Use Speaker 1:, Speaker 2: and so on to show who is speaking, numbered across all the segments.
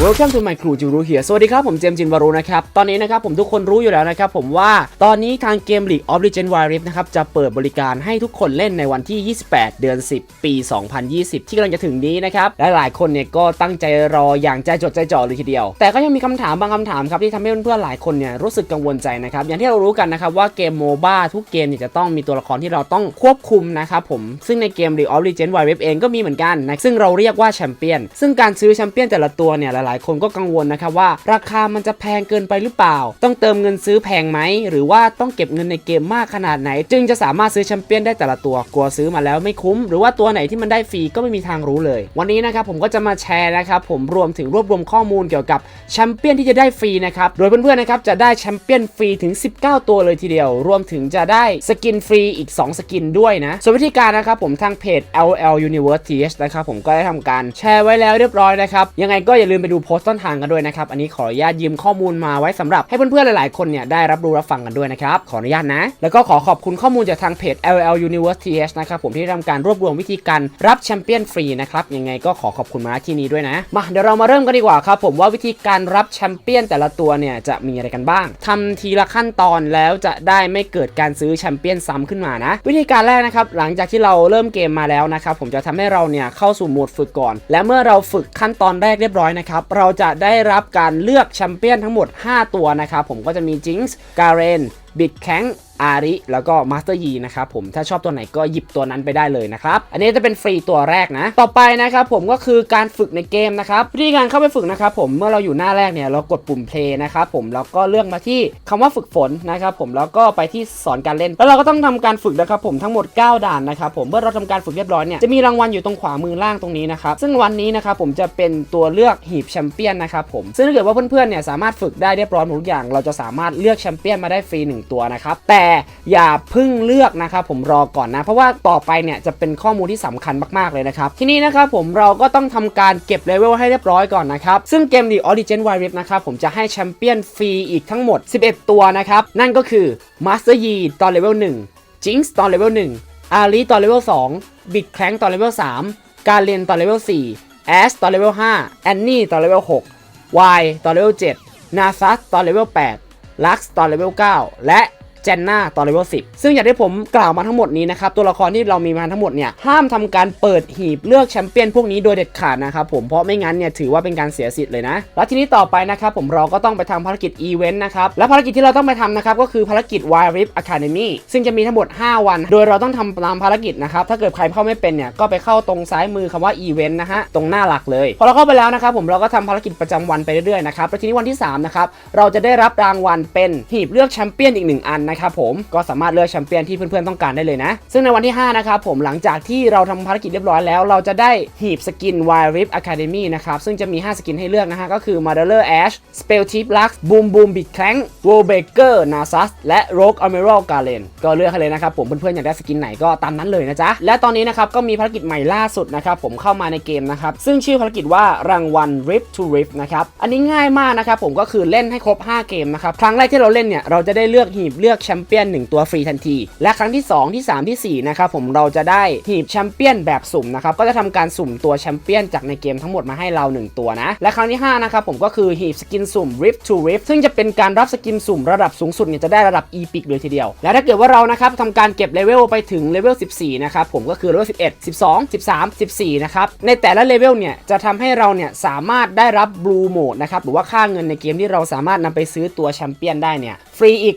Speaker 1: Welcome to my crew จิรู้เฮียสวัสดีครับ ผมเจมส์จินวารุนะครับ ตอนนี้นะครับผมทุกคนรู้อยู่แล้วนะครับผมว่าตอนนี้ทางเกม League of Legends Wild Rift นะครับจะเปิดบริการให้ทุกคนเล่นในวันที่ 28 เดือน 10 ปี 2020 ที่กำลังจะถึงนี้นะครับและหลายคนเนี่ยก็ตั้งใจรออย่างใจจดใจจ่อเลยทีเดียว แต่ก็ยังมีคำถามบางคำถามครับที่ทำให้เพื่อนๆหลายคนเนี่ยรู้สึกกังวลใจนะครับอย่างที่เรารู้กันนะครับว่าเกมโมบ้าทุกเกมเนี่ยจะต้องมีตัวละครที่เราต้องควบคุมนะครับผมซึ่งในเกม League of Legends Wild Rift เองก็มีเหมือนกันนะซึ่งเราเรียกว่าแชมเปี้ยนซึ่งการซื้อแชมเปี้ยนแต่ละตัวเนี่ยลายๆ คนก็กังวลนะครับว่า ราคามันจะแพงเกินไปหรือเปล่า ต้องเติมเงินซื้อแพงไหม หรือว่าต้องเก็บเงินในเกมมากขนาดไหน จึงจะสามารถซื้อแชมเปี้ยนได้แต่ละตัว กลัวซื้อมาแล้วไม่คุ้ม หรือว่าตัวไหนที่มันได้ฟรีก็ไม่มีทางรู้เลย วันนี้นะครับผมก็จะมาแชร์นะครับผมรวมถึงรวบรวมข้อมูลเกี่ยวกับแชมเปี้ยนที่จะได้ฟรีนะครับ โดยเพื่อนๆนะครับจะได้แชมเปี้ยนฟรีถึง 19 ตัวเลยทีเดียว รวมถึงจะได้สกินฟรีอีก 2 สกินด้วยนะ ส่วนวิธีการนะครับผมทางเพจ LL Universe TH นะครับผมก็ได้ทำการแชร์ไว้แล้วเรียบร้อยนะครับยังไงก็อย่าลืมไปดูโพสต์ต้นทางกันด้วยนะครับ อันนี้ขออนุญาตยืมข้อมูลมาไว้สำหรับให้เพื่อนๆหลายๆคนเนี่ยได้รับรู้รับฟังกันด้วยนะครับ ขออนุญาตนะ แล้วก็ขอขอบคุณข้อมูลจากทางเพจ LL Universe TH นะครับผมที่ทำการรวบรวมวิธีการรับแชมเปี้ยนฟรีนะครับยังไงก็ขอขอบคุณมาที่นี้ด้วยนะมาเดี๋ยวเรามาเริ่มกันดีกว่าครับผมว่าวิธีการรับแชมเปี้ยนแต่ละตัวเนี่ยจะมีอะไรกันบ้างทำทีละขั้นตอนแล้วจะได้ไม่เกิดการซื้อแชมเปี้ยนซ้ำขึ้นมานะ วิธีการแรกนะครับหลังจากที่เราเริ่มเกมมาแล้วนะครับผมจะทำให้เราเนี่ยเข้าสู่โหมดฝึกก่อน และเมื่อเราฝึกขั้นตอนแรกเรียบร้อยนะครับเราจะได้รับการเลือกแชมเปี้ยนทั้งหมด 5 ตัวนะครับผมก็จะมีจิงส์การเรนบิดแข้งอาริแล้วก็มาสเตอร์ยีนะครับผมถ้าชอบตัวไหนก็หยิบตัวนั้นไปได้เลยนะครับ อันนี้จะเป็นฟรีตัวแรกนะ ต่อไปนะครับผมก็คือการฝึกในเกมนะครับวิธีการเข้าไปฝึกนะครับผมเมื่อเราอยู่หน้าแรกเนี่ยเรากดปุ่ม play นะครับผมแล้วก็เลือกมาที่คำว่าฝึกฝนนะครับผมแล้วก็ไปที่สอนการเล่น แล้วเราก็ต้องทำการฝึกนะครับผมทั้งหมด 9 ด่านนะครับผมเมื่อเราทำการฝึกเรียบร้อยเนี่ยจะมีรางวัลอยู่ตรงขวามือล่างตรงนี้นะครับซึ่งวันนี้นะครับผมจะเป็นตัวเลือกหีบแชมเปี้ยนนะครับผมซึ่งถ้าเกิดว่าเพื่อนๆเนี่ยสามารถฝึกได้เรียบร้อยหมดทุกอย่าง เราจะสามารถเลือกแชมเปี้ยนมาได้ฟรีหนึ่งตัวนะครับแต่อย่าพึ่งเลือกนะครับผมรอก่อนนะ เพราะว่าต่อไปเนี่ยจะเป็นข้อมูลที่สำคัญมากๆเลยนะครับ ทีนี้นะครับผมเราก็ต้องทำการเก็บเลเวลให้เรียบร้อยก่อนนะครับ ซึ่งเกม The Origin w i Rift นะครับผมจะให้แชมเปี้ยนฟรีอีกทั้งหมด 11 ตัวนะครับ นั่นก็คือ Master Yi ตอนเลเวล1 Jinx ตอนเลเวล1อารีตอนเลเวล2 Big Clank ตอนเลเวล3การเรียนตอนเลเวล4 Ash ตอนเลเวล5 Annie ตอนเลเวล6 Y ตอนเลเวล7 Nasus ตอนเลเวล8 Lux ตอนเลเวล9และ เจนนาตอนเลเวล10ซึ่งอย่างที่ผมกล่าวมาทั้งหมดนี้นะครับตัวละครที่เรามีมาทั้งหมดเนี่ยห้ามทำการเปิดหีบเลือกแชมเปี้ยนพวกนี้โดยเด็ดขาดนะครับผมเพราะไม่งั้นเนี่ยถือว่าเป็นการเสียสิทธิ์เลยนะแล้วทีนี้ต่อไปนะครับผมเราก็ต้องไปทำภารกิจอีเวนต์นะครับและภารกิจที่เราต้องไปทำนะครับก็คือภารกิจ w i Rift Academy ซึ่งจะมีทั้งหมด 5 วัน โดยเราต้องทำตามภารกิจนะครับถ้าเกิดใครเข้าไม่เป็นเนี่ยก็ไปเข้าตรงซ้ายมือคำว่าอีเวนต์นะฮะตรงหน้าหลักเลยพอเราเข้าไปแล้วนะครับผมเราก็ทำภารกิจประจำวันไปเรื่อยๆนะครับแล้วทีนี้วันที่สามนะครับเราจะได้รับรางวัลเป็นหีบเลือกแชมเปี้ยนอีกหนึ่งอันนะครับผมก็สามารถเลือกแชมเปี้ยนที่เพื่อนๆต้องการได้เลยนะ ซึ่งในวันที่5นะครับผมหลังจากที่เราทำภารกิจเรียบร้อยแล้ว เราจะได้หีบสกิน Wild Rift Academy นะครับซึ่งจะมี 5 สกินให้เลือกนะฮะก็คือ Mother Ash Spell Tip Lux Boom Boom Bit Clank w o l b a k e r Nasus และ Rogue Emerald Garen ก็เลือกให้เลยนะครับผมเพื่อนๆอยากได้สกินไหนก็ตามนั้นเลยนะจ๊ะและตอนนี้นะครับก็มีภารกิจใหม่ล่าสุดนะครับผมเข้ามาในเกมนะครับซึ่งชื่อภารกิจว่ารางวัล Rift to Rift นะครับอันนี้ง่ายมากนะครับผมก็คือเล่นให้ครบ 5 เกมนะครับครั้งแรกที่เราเล่นเนี่ยเราจะได้เลือกหีบเลือกแชมเปี้ยน1 ตัวฟรีทันที และครั้งที่ 2 ที่ 3 ที่ 4 นะครับผมเราจะได้หีบแชมเปี้ยนแบบสุ่มนะครับก็จะทำการสุ่มตัวแชมเปี้ยนจากในเกมทั้งหมดมาให้เรา 1 ตัวนะ และครั้งที่ 5 นะครับผมก็คือหีบสกินสุ่ม Rift to Rift ซึ่งจะเป็นการรับสกินสุ่มระดับสูงสุดเนี่ยจะได้ระดับ Epic เลยทีเดียว และถ้าเกิดว่าเรานะครับทำการเก็บเลเวลไปถึงเลเวล14 นะครับผมก็คือเลเวล11 12 13 14 นะครับในแต่ละเลเวลเนี่ยจะทำให้เราเนี่ยสามารถได้รับ Blue Mode นะครับหรือว่าค่าเงินในเกมที่เราสามารถนำไปซื้อตัวแชมเปี้ยนได้เนี่ยฟรีอีก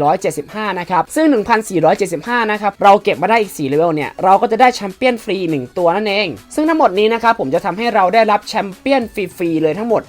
Speaker 1: 1,475 นะครับ ซึ่ง 1,475 นะครับ เราเก็บมาได้อีก 4 เลเวลเนี่ย เราก็จะได้แชมเปี้ยนฟรี 1 ตัวนั่นเอง ซึ่งทั้งหมดนี้นะครับ ผมจะทำให้เราได้รับแชมเปี้ยนฟรีๆเลยทั้งหมด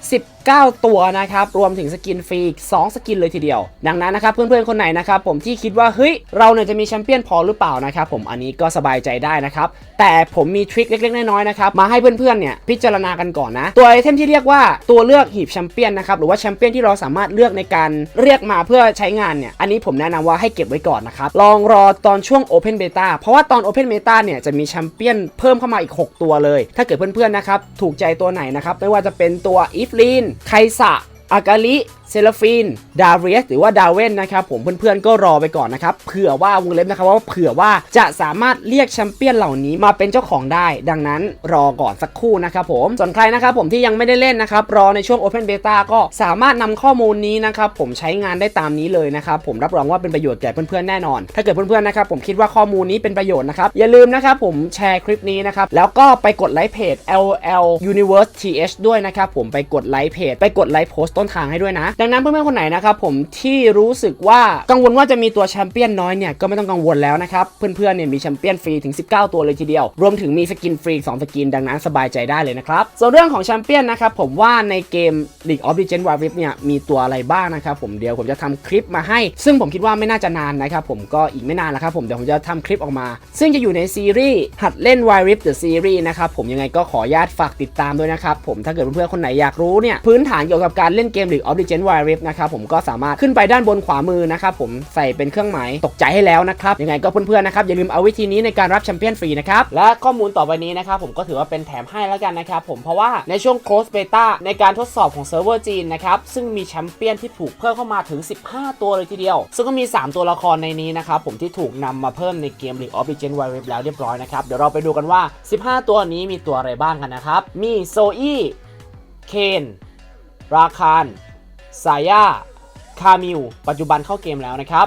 Speaker 1: 9 ตัวนะครับ รวมถึงสกินฟรีอีก2สกินเลยทีเดียว ดังนั้นนะครับเพื่อนๆคนไหนนะครับผมที่คิดว่าเฮ้ยเราเนี่ยจะมีแชมเปี้ยนพอหรือเปล่านะครับผมอันนี้ก็สบายใจได้นะครับ แต่ผมมีทริคเล็กๆน้อยๆนะครับมาให้เพื่อนๆเนี่ยพิจารณากันก่อนนะ ตัวไอเทมที่เรียกว่าตัวเลือกหีบแชมเปี้ยนนะครับหรือว่าแชมเปี้ยนที่เราสามารถเลือกในการเรียกมาเพื่อใช้งานเนี่ยอันนี้ผมแนะนำว่าให้เก็บไว้ก่อนนะครับลองรอตอนช่วง Open Beta เพราะว่าตอน Open Beta เนี่ยจะมีแชมเปี้ยนเพิ่มเข้ามาอีก 6 ตัวเลย ถ้าเกิดเพื่อนๆนะครับถูกใจตัวไหนนะครับไม่ว่าจะเป็นตัวอีฟลีนไคสะอากาลิ เซลฟินดาเรียส หรือว่าดาเวนนะครับผมเพื่อนๆก็รอไปก่อนนะครับ เผื่อว่าวงเล็บนะครับว่าเผื่อว่าจะสามารถเรียกแชมเปี้ยนเหล่านี้มาเป็นเจ้าของได้ ดังนั้นรอก่อนสักครู่นะครับผม ส่วนใครนะครับผมที่ยังไม่ได้เล่นนะครับ รอในช่วง Open Beta ก็สามารถนำข้อมูลนี้นะครับผมใช้งานได้ตามนี้เลยนะครับผมรับรองว่าเป็นประโยชน์แก่เพื่อนๆแน่นอน ถ้าเกิดเพื่อนๆนะครับผมคิดว่าข้อมูลนี้เป็นประโยชน์นะครับอย่าลืมนะครับผมแชร์คลิปนี้นะครับแล้วก็ไปกดไลค์เพจ LL Universe TH ด้วยนะครับผมไปกดไลค์เพจไปกดไลค์โพสต์ต้นทางให้ด้วยนะดังนั้นเพื่อนๆคนไหนนะครับผมที่รู้สึกว่ากังวลว่าจะมีตัวแชมเปี้ยนน้อยเนี่ยก็ไม่ต้องกังวลแล้วนะครับเพื่อนๆเนี่ยมีแชมเปี้ยนฟรีถึง 19 ตัวเลยทีเดียว รวมถึงมีสกินฟรี2สกินดังนั้นสบายใจได้เลยนะครับส่วนเรื่องของแชมเปี้ยนนะครับผมว่าในเกม League of Legends Wild Rift เนี่ยมีตัวอะไรบ้างนะครับผมเดี๋ยวผมจะทำคลิปมาให้ ซึ่งผมคิดว่าไม่น่าจะนานนะครับผมก็อีกไม่นานแล้วครับผมเดี๋ยวผมจะทำคลิปออกมา ซึ่งจะอยู่ในซีรีส์หัดเล่น Wild Rift The Series นะครับผมยังไงก็ขออนุญาตฝากติดตามด้วยนะครับผมถ้าเกิดเพื่อนๆคนไหนอยากรู้เนี่ยพื้นฐานเกี่ยวกับการเล่นเกม League of Legends Wild Rift นะครับผมก็สามารถขึ้นไปด้านบนขวามือนะครับผมใส่เป็นเครื่องหมายตกใจให้แล้วนะครับยังไงก็เพื่อนๆนะครับอย่าลืมเอาวิธีนี้ในการรับแชมเปี้ยนฟรีนะครับและข้อมูลต่อไปนี้นะครับผมก็ถือว่าเป็นแถมให้แล้วกันนะครับผมเพราะว่าในช่วง close beta ในการทดสอบของเซิร์ฟเวอร์จีนนะครับซึ่งมีแชมเปี้ยนที่ถูกเพิ่มเข้ามาถึง 15 ตัวเลยทีเดียว ซึ่งก็มี 3 ตัวละครในนี้นะครับผมที่ถูกนำมาเพิ่มในเกม League of Legends Wild Rift แล้วเรียบร้อยนะครับเดี๋ยวเราไปดูกันว่า 15 ตัวนี้มีตัวอะไรบ้างกันนะครับมีโซอี้เคนราคาน ซายาคามิลปัจจุบันเข้าเกมแล้วนะครับ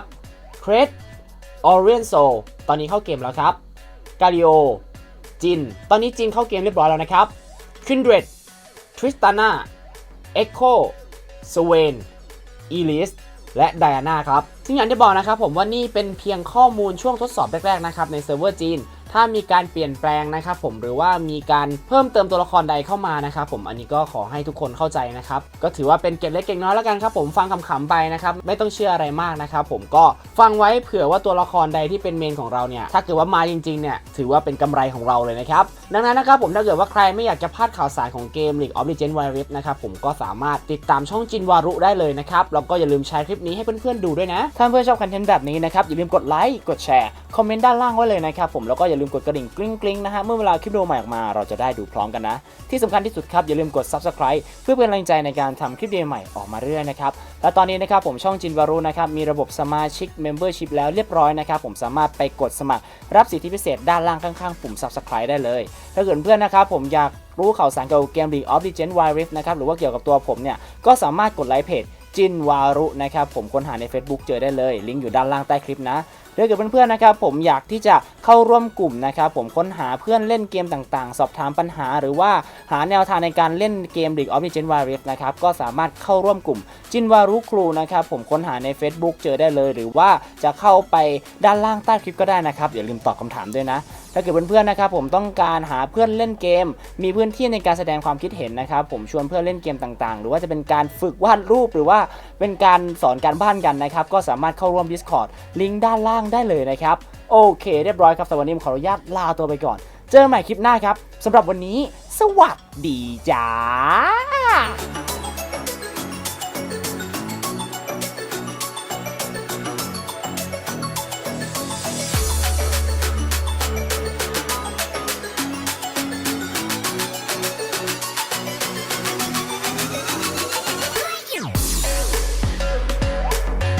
Speaker 1: เครดออเรียนโซตอนนี้เข้าเกมแล้วครับกา i ิโอจิน ตอนนี้จินเข้าเกมเรียบร้อยแล้วนะครับคินเดรดทริสตาน่าเอ็กโคสเวนอีลิสและไดอาน่าครับซึ่งอย่างที่บอกนะครับผมว่านี่เป็นเพียงข้อมูลช่วงทดสอบแรกๆนะครับในเซิร์ฟเวอร์จีน ถ้ามีการเปลี่ยนแปลงนะครับผมหรือว่ามีการเพิ่มเติมตัวละครใดเข้ามานะครับผมอันนี้ก็ขอให้ทุกคนเข้าใจนะครับก็ถือว่าเป็นเก็บเล็กเก็บน้อยแล้วกันครับผมฟังคำๆไปนะครับไม่ต้องเชื่ออะไรมากนะครับผมก็ฟังไว้เผื่อว่าตัวละครใดที่เป็นเมนของเราเนี่ยถ้าเกิดว่ามาจริงๆเนี่ยถือว่าเป็นกำไรของเราเลยนะครับดังนั้นนะครับผมถ้าเกิดว่าใครไม่อยากจะพลาดข่าวสารของเกม League of Legends Wild Rift นะครับผมก็สามารถติดตามช่องจินวารุได้เลยนะครับแล้วก็อย่าลืมแชร์คลิปนี้ให้เพื่อนๆดูด้วยนะถ้าเพื่อนชอบคอนเทนต์แบบนี้นะครับอย่าลืมกดไลค์กดแชร์คอมเมนต์ด้านล่างไว้เลยนะครับผมแล้วก็อย่าลืมืมกดกระดิ่งกริ๊งกริ๊งนะฮะ เมื่อเวลาคลิปวิดีโอใหม่ออกมาเราจะได้ดูพร้อมกันนะ ที่สำคัญที่สุดครับอย่าลืมกด subscribe เพื่อเป็นกำลังใจในการทำคลิปดีโอใหม่ออกมาเรื่อยนะครับ และตอนนี้นะครับผมช่องจินวารุนะครับมีระบบสมาชิก Membership แล้วเรียบร้อยนะครับผมสามารถไปกดสมัครรับสิทธิพิเศษด้านล่างข้างๆปุ่ม subscribe ได้เลย ถ้าเกิดเพื่อนนะครับผมอยากรู้ข่าวสารเกี่ยวกับเกม League of Legends Wild Rift นะครับหรือว่าเกี่ยวกับตัวผมเนี่ยก็สามารถกดไลค์เพจจินวารุนะครับผมค้นหาใน Facebook เจอได้เลย ลิงก์อยู่ด้านล่างใต้คลิปนะ ถ้าเกิดเพื่อนๆนะครับผมอยากที่จะเข้าร่วมกลุ่มนะครับผมค้นหาเพื่อนเล่นเกมต่างๆ สอบถามปัญหา หรือว่าหาแนวทางในการเล่นเกม League of Legends Wild Rift นะครับก็สามารถเข้าร่วมกลุ่มจินวารุครูนะครับผมค้นหาใน Facebook เจอได้เลย หรือว่าจะเข้าไปด้านล่างใต้คลิปก็ได้นะครับอย่าลืมตอบคำถามด้วยนะถ้าเกิดเพื่อนๆนะครับผมต้องการหาเพื่อนเล่นเกม มีพื้นที่ในการแสดงความคิดเห็นนะครับผมชวนเพื่อนเล่นเกมต่างๆ หรือว่าจะเป็นการฝึกวาดรูปหรือว่า เป็นการสอนการบ้านกันนะครับ ก็สามารถเข้าร่วม Discord ลิงก์ด้านล่างได้เลยนะครับ โอเค เรียบร้อยครับสำหรับวันนี้ผมขออนุญาตลาตัวไปก่อน เจอกันใหม่คลิปหน้าครับสำหรับวันนี้ สวัสดีจ้า